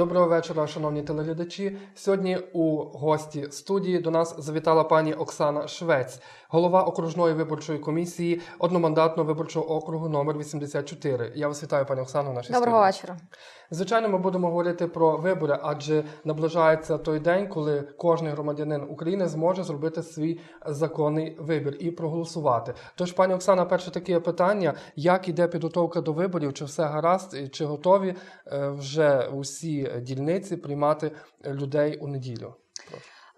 Доброго вечора, шановні телеглядачі. Сьогодні у гості студії до нас завітала пані Оксана Швець, голова окружної виборчої комісії одномандатного виборчого округу номер 84. Я вас вітаю, пані Оксано. в нашій Доброго студії. вечора. Звичайно, ми будемо говорити про вибори, адже наближається той день, коли кожен громадянин України зможе зробити свій законний вибір і проголосувати. Тож, пані Оксана, перше таке питання: як іде підготовка до виборів? Чи все гаразд, чи готові е, вже усі дільниці приймати людей у неділю?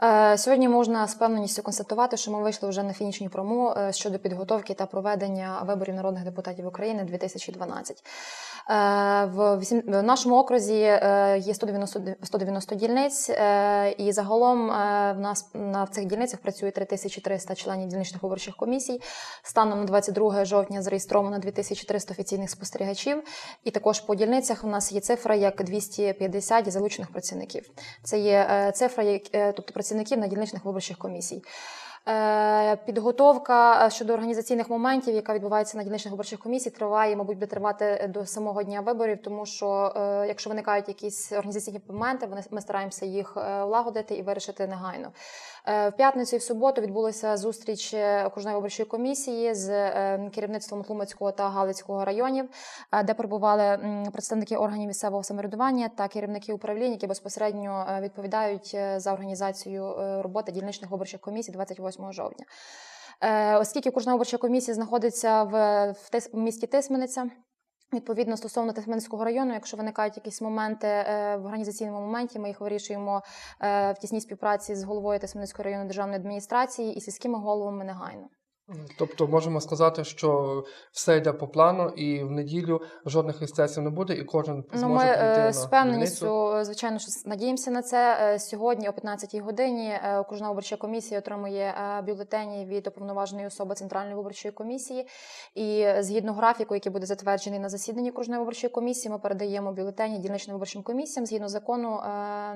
Е, Сьогодні можна з певненістю констатувати, що ми вийшли вже на фінішній пряму е, щодо підготовки та проведення виборів народних депутатів України 2012. Е, В нашому окрузі є 190, 190 дільниць, і загалом в нас на цих дільницях працює 3300 членів дільничних виборчих комісій. Станом на 22 жовтня зареєстровано 2300 офіційних спостерігачів. І також по дільницях у нас є цифра як 250 залучених працівників. Це є цифра, тобто працівників на дільничних виборчих комісій. Е, Підготовка е, щодо організаційних моментів, яка відбувається на дільничних виборчих комісій, триває, мабуть, буде тривати до самого дня виборів, тому що е, якщо виникають якісь організаційні моменти, ми стараємося їх влагодити і вирішити негайно. В п'ятницю і в суботу відбулася зустріч окружної виборчої комісії з керівництвом Тлумацького та Галицького районів, де перебували представники органів місцевого самоврядування та керівники управлінь, які безпосередньо відповідають за організацію роботи дільничних виборчих комісій 28 жовтня. Е, Оскільки кожна виборча комісія знаходиться в, в Тис- місті Тисмениця. Відповідно, стосовно Тисменського району, якщо виникають якісь моменти е, в організаційному моменті, ми їх вирішуємо е, в тісній співпраці з головою Тисменської районної державної адміністрації і сільськими головами негайно. Тобто можемо сказати, що все йде по плану, і в неділю жодних ексцесів не буде, і кожен Ну, зможе ми прийти е, на з певністю, звичайно, що надіємося на це. Е, Сьогодні, о 15-й годині, е, окружна виборча комісія отримує бюлетені від уповноваженої особи Центральної виборчої комісії. І згідно графіку, який буде затверджений на засіданні окружної виборчої комісії, ми передаємо бюлетені дільничним виборчим комісіям згідно закону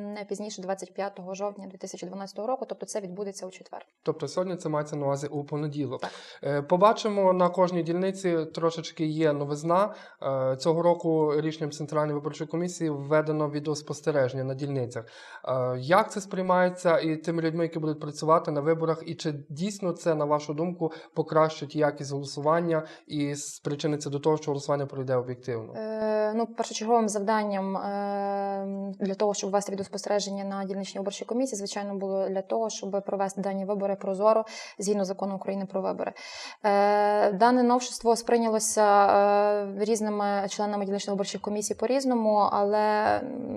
не пізніше 25 жовтня 2012 року. Тобто це відбудеться у четвер. Тобто сьогодні це мається на увазі у понеділок. Е, Побачимо на кожній дільниці трошечки є новизна. Е, Цього року рішенням Центральної виборчої комісії введено відеоспостереження на дільницях. Е, Як це сприймається і тими людьми, які будуть працювати на виборах, і чи дійсно це, на вашу думку, покращить якість голосування і спричиниться до того, що голосування пройде об'єктивно? Е, Ну, першочерговим завданням е, для того, щоб ввести відеоспостереження на дільничній виборчій комісії, звичайно, було для того, щоб провести дані вибори прозоро згідно закону України про вибори. Е, Дане новшество сприйнялося е, різними членами дільничних виборчих комісій по-різному, але м,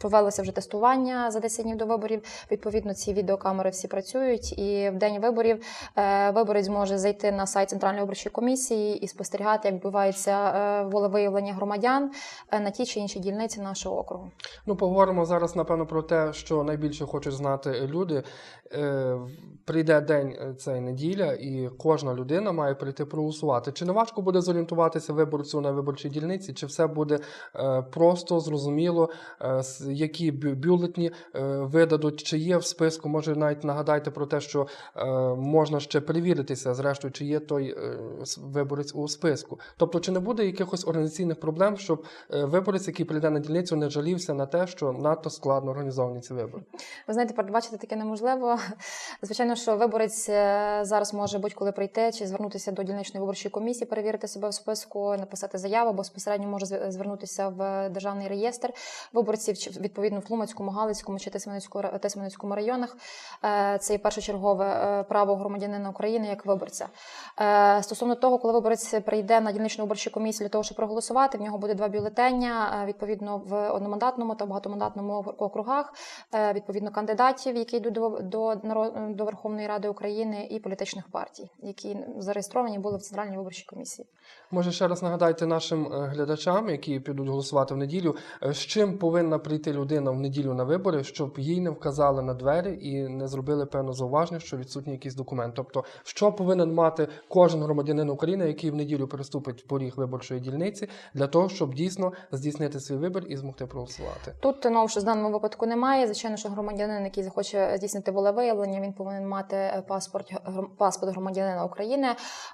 провелося вже тестування за 10 днів до виборів. Відповідно, ці відеокамери всі працюють, і в день виборів е, виборець зможе зайти на сайт Центральної виборчої комісії і спостерігати, як відбувається е, волевиявлення громадян е, на ті чи інші дільниці нашого округу. Ну, поговоримо зараз, напевно, про те, що найбільше хочуть знати люди. Прийде день цей неділя, і кожна людина має прийти проголосувати. Чи не важко буде зорієнтуватися виборцю на виборчій дільниці, чи все буде просто, зрозуміло, які бю- бюлетні е, видадуть, чи є в списку, може навіть нагадайте про те, що е, можна ще перевіритися, зрештою, чи є той е, виборець у списку. Тобто, чи не буде якихось організаційних проблем, щоб виборець, який прийде на дільницю, не жалівся на те, що надто складно організовані ці вибори. Ви знаєте, передбачити таке неможливо. Звичайно, що виборець зараз може будь-коли прийти чи звернутися до дільничної виборчої комісії, перевірити себе в списку, написати заяву, або безпосередньо може звернутися в державний реєстр виборців, відповідно в Тлумацькому, Галицькому чи Тисменецькому, районах. Е, Це є першочергове е, право громадянина України як виборця. Е, Стосовно того, коли виборець прийде на дільничну виборчу комісію для того, щоб проголосувати, в нього буде два бюлетення, е, відповідно в одномандатному та багатомандатному округах, відповідно кандидатів, які йдуть до, до, до Верховної Ради України, і політичних партій, які зареєстровані були в Центральній виборчій комісії. Може, ще раз нагадайте нашим е, глядачам, які підуть голосувати в неділю, е, з чим повинна прийти людина в неділю на вибори, щоб їй не вказали на двері і не зробили певне зауваження, що відсутній якийсь документ. Тобто, що повинен мати кожен громадянин України, який в неділю переступить поріг виборчої дільниці, для того, щоб дійсно здійснити свій вибір і змогти проголосувати. Тут новше з даному випадку немає. Звичайно, що громадянин, який захоче здійснити волевиявлення, він повинен мати е, паспорт паспорт громадянина України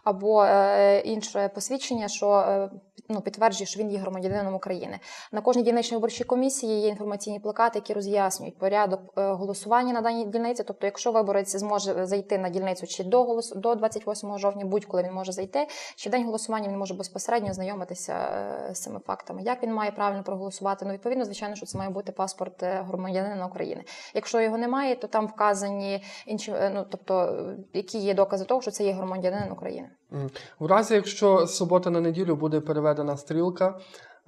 або інше посвідчення, що е, ну, підтверджує, що він є громадянином України. На кожній дільничній виборчій комісії є інформаційні плакати, які роз'яснюють порядок е, голосування на даній дільниці. Тобто, якщо виборець зможе зайти на дільницю чи до голос до 28 жовтня, будь-коли він може зайти, чи день голосування він може безпосередньо знайомитися е, з цими фактами. Як він має правильно проголосувати? Ну відповідно, звичайно, що це має бути паспорт громадянина України. Якщо його немає, то там вказані інші, ну тобто, які є докази того, що це є громадянин України. В разі, якщо з суботи на неділю буде переведена стрілка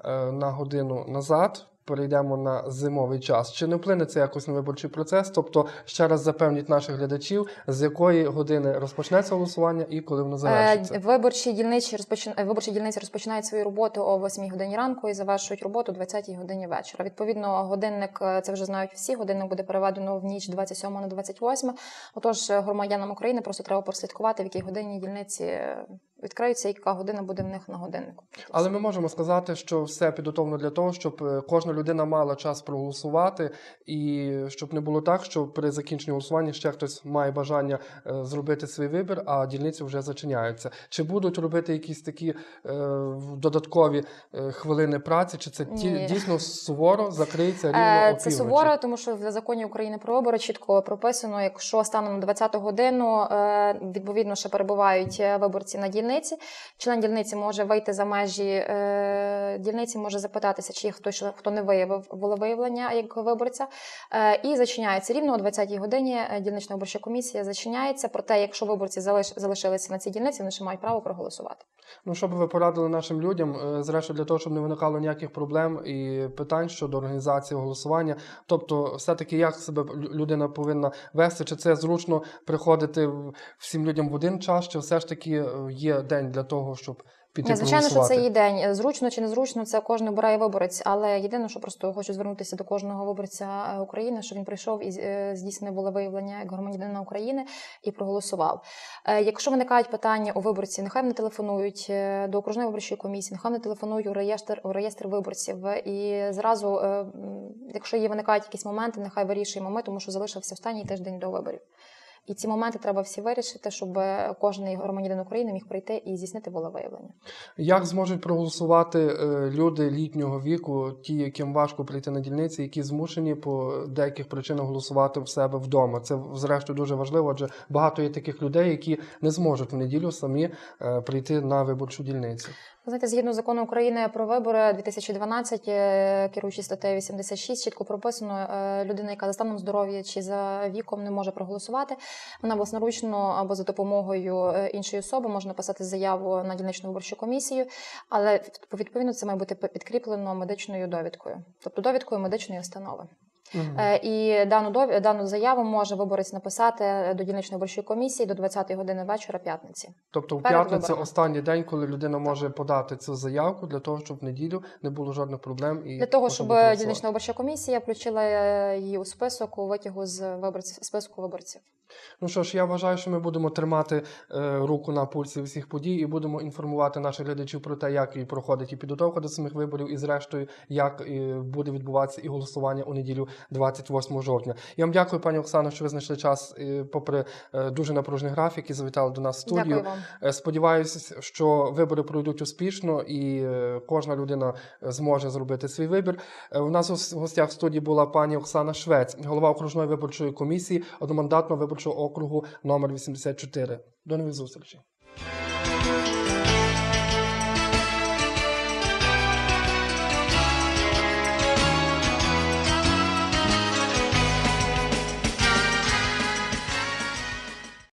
е, на годину назад, перейдемо на зимовий час. Чи не вплине це якось на виборчий процес? Тобто, ще раз запевніть наших глядачів, з якої години розпочнеться голосування і коли воно завершиться. Е, Виборчі дільниці розпочин... е, виборчі дільниці розпочинають свою роботу о 8 годині ранку і завершують роботу о 20 годині вечора. Відповідно, годинник це вже знають всі. Годинник буде переведено в ніч 27 на 28. Отож, громадянам України просто треба прослідкувати, в якій годині дільниці відкриються, яка година буде в них на годиннику. Але ми можемо сказати, що все підготовлено для того, щоб е, кожна людина мала час проголосувати, і щоб не було так, що при закінченні голосування ще хтось має бажання е, зробити свій вибір, а дільниці вже зачиняються. Чи будуть робити якісь такі е, додаткові хвилини праці, чи це Ні. дійсно суворо закриється рівно Це суворо, тому що в законі України про вибори чітко прописано, якщо станом на 20-ту годину відповідно ще перебувають виборці на дільниці, член дільниці може вийти за межі е, дільниці, може запитатися, чи є хто не виявив волевиявлення як виборця, е, і зачиняється рівно о 20-й годині. е, Дільнична виборча комісія зачиняється. Проте, якщо виборці залиш, залишилися на цій дільниці, вони ще мають право проголосувати. Ну, що би ви порадили нашим людям, зрештою, для того, щоб не виникало ніяких проблем і питань щодо організації голосування. Тобто, все-таки як себе людина повинна вести, чи це зручно приходити всім людям в один час, чи все ж таки е, є день для того, щоб піти Ні, звичайно, що це є день. Зручно чи незручно, це кожен обирає виборець. Але єдине, що просто хочу звернутися до кожного виборця е, України, що він прийшов і е, здійснив волевиявлення як громадянина України і проголосував. Е, Якщо виникають питання у виборці, нехай вони телефонують до окружної виборчої комісії, нехай вони телефонують у реєстр у реєстр виборців. І зразу, якщо є виникають якісь моменти, нехай вирішуємо ми, тому що залишився останній тиждень до виборів. І ці моменти треба всі вирішити, щоб кожен громадянин України міг прийти і здійснити волевиявлення. Як зможуть проголосувати е, люди літнього віку, ті, яким важко прийти на дільниці, які змушені по деяких причинах голосувати в себе вдома? Це зрештою дуже важливо, адже багато є таких людей, які не зможуть в неділю самі е, прийти на виборчу дільницю. Знаєте, згідно закону України про вибори 2012, е, керуючи статтею 86, чітко прописано, е, людина, яка за станом здоров'я чи за віком не може проголосувати, вона власноручно або за допомогою е, іншої особи може написати заяву на дільничну виборчу комісію, але відповідно це має бути підкріплено медичною довідкою, тобто довідкою медичної установи. Е, І дану дов- дану заяву може виборець написати до дільничної виборчої комісії до 20-ї години вечора п'ятниці. Тобто в п'ятницю останній день, коли людина може подати цю заявку для того, щоб в неділю не було жодних проблем і Для того, щоб дільнична виборча комісія включила е, її у список у витягу з виборців списку виборців. Ну що ж, я вважаю, що ми будемо тримати е, руку на пульсі всіх подій і будемо інформувати наших глядачів про те, як і проходить і підготовка до самих виборів, і зрештою, як е, буде відбуватися і голосування у неділю 28 жовтня. Я вам дякую, пані Оксано, що ви знайшли час, е, попри е, дуже напружений графік, і завітали до нас в студію. Дякую вам. Е, Сподіваюся, що вибори пройдуть успішно і кожна людина зможе зробити свій вибір. У нас у гостях в студії була пані Оксана Швець, голова окружної виборчої комісії одномандатного виборчого округу номер 84. До нових зустрічей.